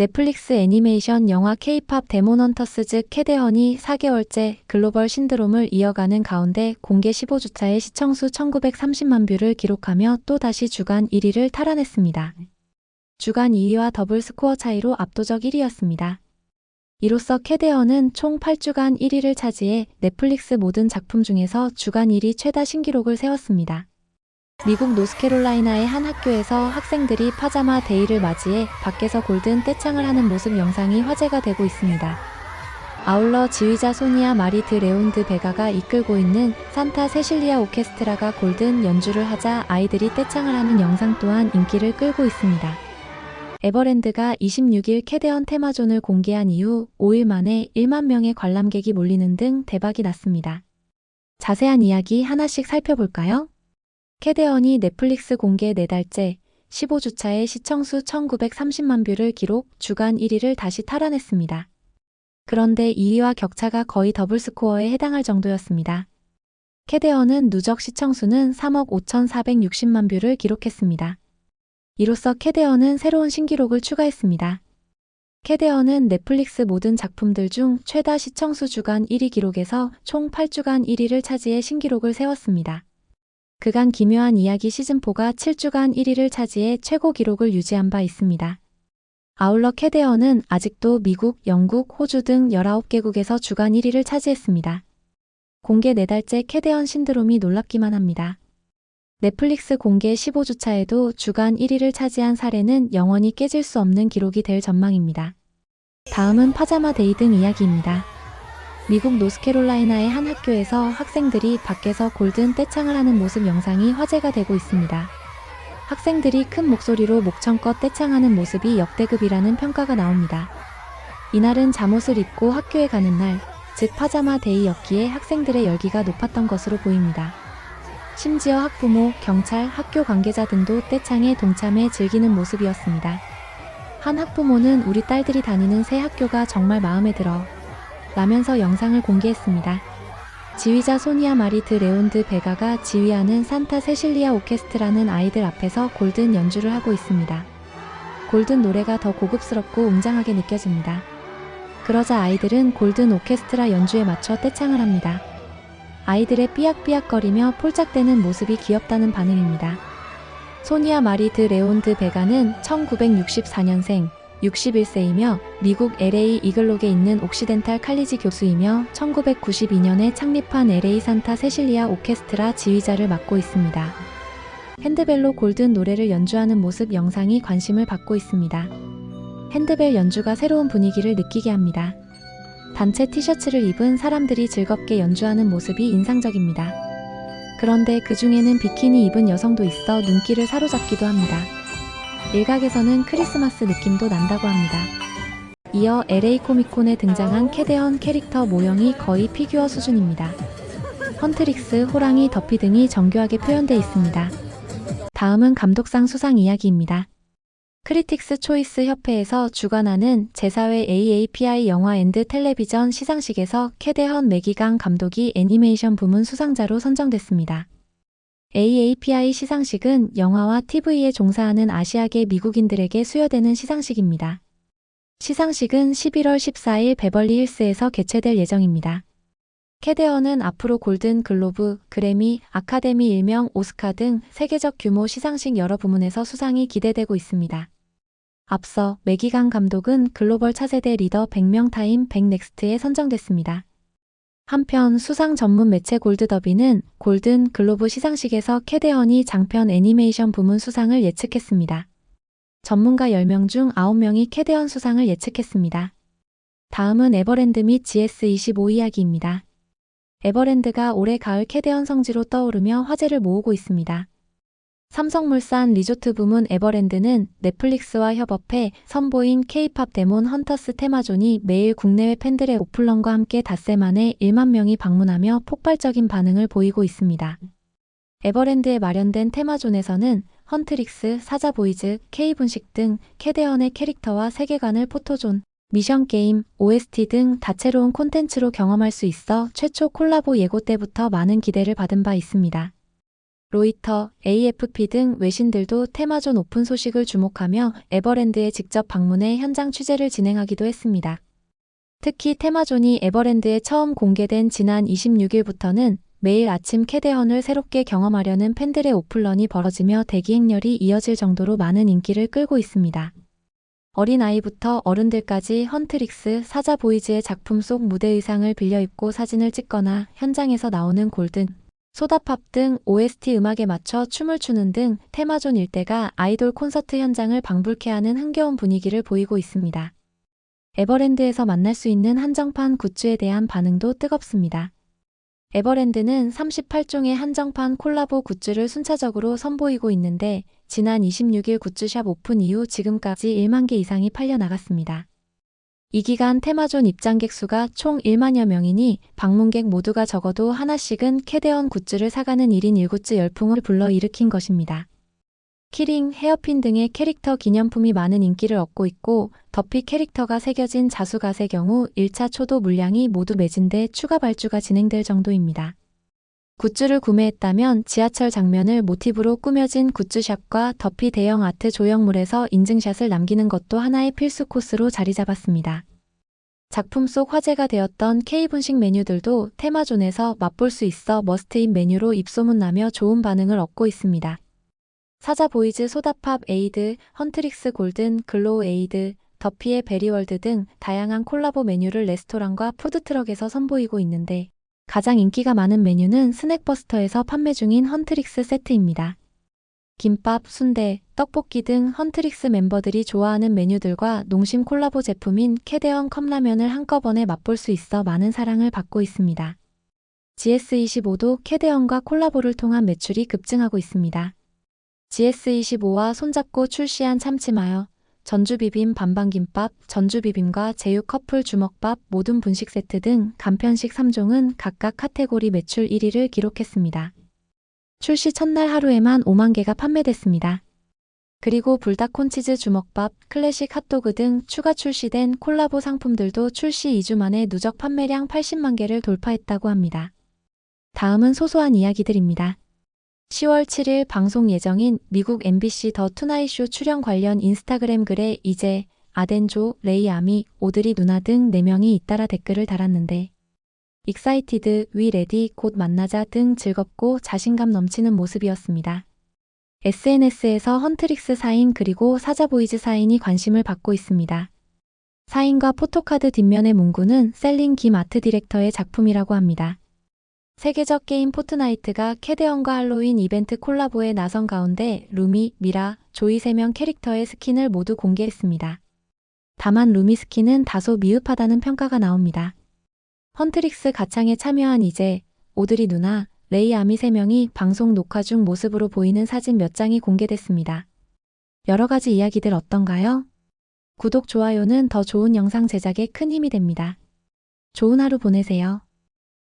넷플릭스 애니메이션 영화 K-팝 데몬헌터스 즉 캐데헌이 4개월째 글로벌 신드롬을 이어가는 가운데 공개 15주차의 시청수 1930만 뷰를 기록하며 또다시 주간 1위를 탈환했습니다. 주간 2위와 더블 스코어 차이로 압도적 1위였습니다. 이로써 캐데헌은 총 8주간 1위를 차지해 넷플릭스 모든 작품 중에서 주간 1위 최다 신기록을 세웠습니다. 미국 노스캐롤라이나의 한 학교에서 학생들이 파자마 데이를 맞이해 밖에서 골든 떼창을 하는 모습 영상이 화제가 되고 있습니다. 아울러 지휘자 소니아 마리드 레온드 베가가 이끌고 있는 산타 세실리아 오케스트라가 골든 연주를 하자 아이들이 떼창을 하는 영상 또한 인기를 끌고 있습니다. 에버랜드가 26일 캐데언 테마존을 공개한 이후 5일 만에 1만 명의 관람객이 몰리는 등 대박이 났습니다. 자세한 이야기 하나씩 살펴볼까요? 캐데언이 넷플릭스 공개 4달째 15주차의 시청수 1930만 뷰를 기록 주간 1위를 다시 탈환했습니다. 그런데 2위와 격차가 거의 더블 스코어에 해당할 정도였습니다. 캐데언은 누적 시청수는 3억 5,460만 뷰를 기록했습니다. 이로써 캐데언은 새로운 신기록을 추가했습니다. 캐데언은 넷플릭스 모든 작품들 중 최다 시청수 주간 1위 기록에서 총 8주간 1위를 차지해 신기록을 세웠습니다. 그간 기묘한 이야기 시즌4가 7주간 1위를 차지해 최고 기록을 유지한 바 있습니다. 아울러 캐데언은 아직도 미국, 영국, 호주 등 19개국에서 주간 1위를 차지했습니다. 공개 4달째 캐데언 신드롬이 놀랍기만 합니다. 넷플릭스 공개 15주차에도 주간 1위를 차지한 사례는 영원히 깨질 수 없는 기록이 될 전망입니다. 다음은 파자마 데이 등 이야기입니다. 미국 노스캐롤라이나의 한 학교에서 학생들이 밖에서 골든 떼창을 하는 모습 영상이 화제가 되고 있습니다. 학생들이 큰 목소리로 목청껏 떼창하는 모습이 역대급이라는 평가가 나옵니다. 이날은 잠옷을 입고 학교에 가는 날, 즉 파자마 데이였기에 학생들의 열기가 높았던 것으로 보입니다. 심지어 학부모, 경찰, 학교 관계자 등도 떼창에 동참해 즐기는 모습이었습니다. 한 학부모는 우리 딸들이 다니는 새 학교가 정말 마음에 들어 라면서 영상을 공개했습니다. 지휘자 소니아 마리드 레온드 베가가 지휘하는 산타 세실리아 오케스트라는 아이들 앞에서 골든 연주를 하고 있습니다. 골든 노래가 더 고급스럽고 웅장하게 느껴집니다. 그러자 아이들은 골든 오케스트라 연주에 맞춰 떼창을 합니다. 아이들의 삐약삐약거리며 폴짝대는 모습이 귀엽다는 반응입니다. 소니아 마리드 레온드 베가는 1964년생 61세이며 미국 LA 이글록에 있는 옥시덴탈 칼리지 교수이며 1992년에 창립한 LA 산타 세실리아 오케스트라 지휘자를 맡고 있습니다. 핸드벨로 골든 노래를 연주하는 모습 영상이 관심을 받고 있습니다. 핸드벨 연주가 새로운 분위기를 느끼게 합니다. 단체 티셔츠를 입은 사람들이 즐겁게 연주하는 모습이 인상적입니다. 그런데 그 중에는 비키니 입은 여성도 있어 눈길을 사로잡기도 합니다. 일각에서는 크리스마스 느낌도 난다고 합니다. 이어 LA 코미콘에 등장한 캐데언 캐릭터 모형이 거의 피규어 수준입니다. 헌트릭스, 호랑이, 더피 등이 정교하게 표현되어 있습니다. 다음은 감독상 수상 이야기입니다. 크리틱스 초이스 협회에서 주관하는 제4회 AAPI 영화 앤드 텔레비전 시상식에서 캐데헌 매기강 감독이 애니메이션 부문 수상자로 선정됐습니다. AAPI 시상식은 영화와 TV에 종사하는 아시아계 미국인들에게 수여되는 시상식입니다. 시상식은 11월 14일 베벌리 힐스에서 개최될 예정입니다. 캐데언은 앞으로 골든 글로브, 그래미, 아카데미 일명 오스카 등 세계적 규모 시상식 여러 부문에서 수상이 기대되고 있습니다. 앞서 매기강 감독은 글로벌 차세대 리더 100명 타임 100넥스트에 선정됐습니다. 한편 수상 전문 매체 골드더비는 골든 글로브 시상식에서 캐데헌이 장편 애니메이션 부문 수상을 예측했습니다. 전문가 10명 중 9명이 캐데헌 수상을 예측했습니다. 다음은 에버랜드 및 GS25 이야기입니다. 에버랜드가 올해 가을 캐데헌 성지로 떠오르며 화제를 모으고 있습니다. 삼성물산 리조트 부문 에버랜드는 넷플릭스와 협업해 선보인 K-팝 데몬 헌터스 테마존이 매일 국내외 팬들의 오플런과 함께 닷새 만에 1만 명이 방문하며 폭발적인 반응을 보이고 있습니다. 에버랜드에 마련된 테마존에서는 헌트릭스, 사자보이즈, K분식 등 캐데언의 캐릭터와 세계관을 포토존, 미션 게임, OST 등 다채로운 콘텐츠로 경험할 수 있어 최초 콜라보 예고 때부터 많은 기대를 받은 바 있습니다. 로이터, AFP 등 외신들도 테마존 오픈 소식을 주목하며 에버랜드에 직접 방문해 현장 취재를 진행하기도 했습니다. 특히 테마존이 에버랜드에 처음 공개된 지난 26일부터는 매일 아침 캐대헌을 새롭게 경험하려는 팬들의 오픈런이 벌어지며 대기 행렬이 이어질 정도로 많은 인기를 끌고 있습니다. 어린아이부터 어른들까지 헌트릭스 사자 보이즈의 작품 속 무대 의상을 빌려 입고 사진을 찍거나 현장에서 나오는 골든, 소다팝 등 OST 음악에 맞춰 춤을 추는 등 테마존 일대가 아이돌 콘서트 현장을 방불케 하는 흥겨운 분위기를 보이고 있습니다. 에버랜드에서 만날 수 있는 한정판 굿즈에 대한 반응도 뜨겁습니다. 에버랜드는 38종의 한정판 콜라보 굿즈를 순차적으로 선보이고 있는데 지난 26일 굿즈샵 오픈 이후 지금까지 1만 개 이상이 팔려 나갔습니다. 이 기간 테마존 입장객 수가 총 1만여 명이니 방문객 모두가 적어도 하나씩은 캐대원 굿즈를 사가는 1인 1굿즈 열풍을 불러일으킨 것입니다. 키링, 헤어핀 등의 캐릭터 기념품이 많은 인기를 얻고 있고 더피 캐릭터가 새겨진 자수갓의 경우 1차 초도 물량이 모두 매진돼 추가 발주가 진행될 정도입니다. 굿즈를 구매했다면 지하철 장면을 모티브로 꾸며진 굿즈샵과 더피 대형 아트 조형물에서 인증샷을 남기는 것도 하나의 필수 코스로 자리 잡았습니다. 작품 속 화제가 되었던 K분식 메뉴들도 테마존에서 맛볼 수 있어 머스트인 메뉴로 입소문 나며 좋은 반응을 얻고 있습니다. 사자 보이즈 소다팝 에이드, 헌트릭스 골든, 글로우 에이드, 더피의 베리월드 등 다양한 콜라보 메뉴를 레스토랑과 푸드트럭에서 선보이고 있는데 가장 인기가 많은 메뉴는 스낵버스터에서 판매 중인 헌트릭스 세트입니다. 김밥, 순대, 떡볶이 등 헌트릭스 멤버들이 좋아하는 메뉴들과 농심 콜라보 제품인 캐대원 컵라면을 한꺼번에 맛볼 수 있어 많은 사랑을 받고 있습니다. GS25도 캐대원과 콜라보를 통한 매출이 급증하고 있습니다. GS25와 손잡고 출시한 참치마요, 전주비빔 반반김밥, 전주비빔과 제육 커플 주먹밥 모든 분식 세트 등 간편식 3종은 각각 카테고리 매출 1위를 기록했습니다. 출시 첫날 하루에만 5만 개가 판매됐습니다. 그리고 불닭콘치즈 주먹밥, 클래식 핫도그 등 추가 출시된 콜라보 상품들도 출시 2주 만에 누적 판매량 80만 개를 돌파했다고 합니다. 다음은 소소한 이야기들입니다. 10월 7일 방송 예정인 미국 MBC 더 투나잇 쇼 출연 관련 인스타그램 글에 이제 아덴조, 레이 아미, 오드리 누나 등 4명이 잇따라 댓글을 달았는데 익사이티드, 위 레디, 곧 만나자 등 즐겁고 자신감 넘치는 모습이었습니다. SNS에서 헌트릭스 사인 그리고 사자보이즈 사인이 관심을 받고 있습니다. 사인과 포토카드 뒷면의 문구는 셀린 김 아트 디렉터의 작품이라고 합니다. 세계적 게임 포트나이트가 캐대언과 할로윈 이벤트 콜라보에 나선 가운데 루미, 미라, 조이 3명 캐릭터의 스킨을 모두 공개했습니다. 다만 루미 스킨은 다소 미흡하다는 평가가 나옵니다. 헌트릭스 가창에 참여한 이제 오드리 누나, 레이 아미 3명이 방송 녹화 중 모습으로 보이는 사진 몇 장이 공개됐습니다. 여러 가지 이야기들 어떤가요? 구독, 좋아요는 더 좋은 영상 제작에 큰 힘이 됩니다. 좋은 하루 보내세요.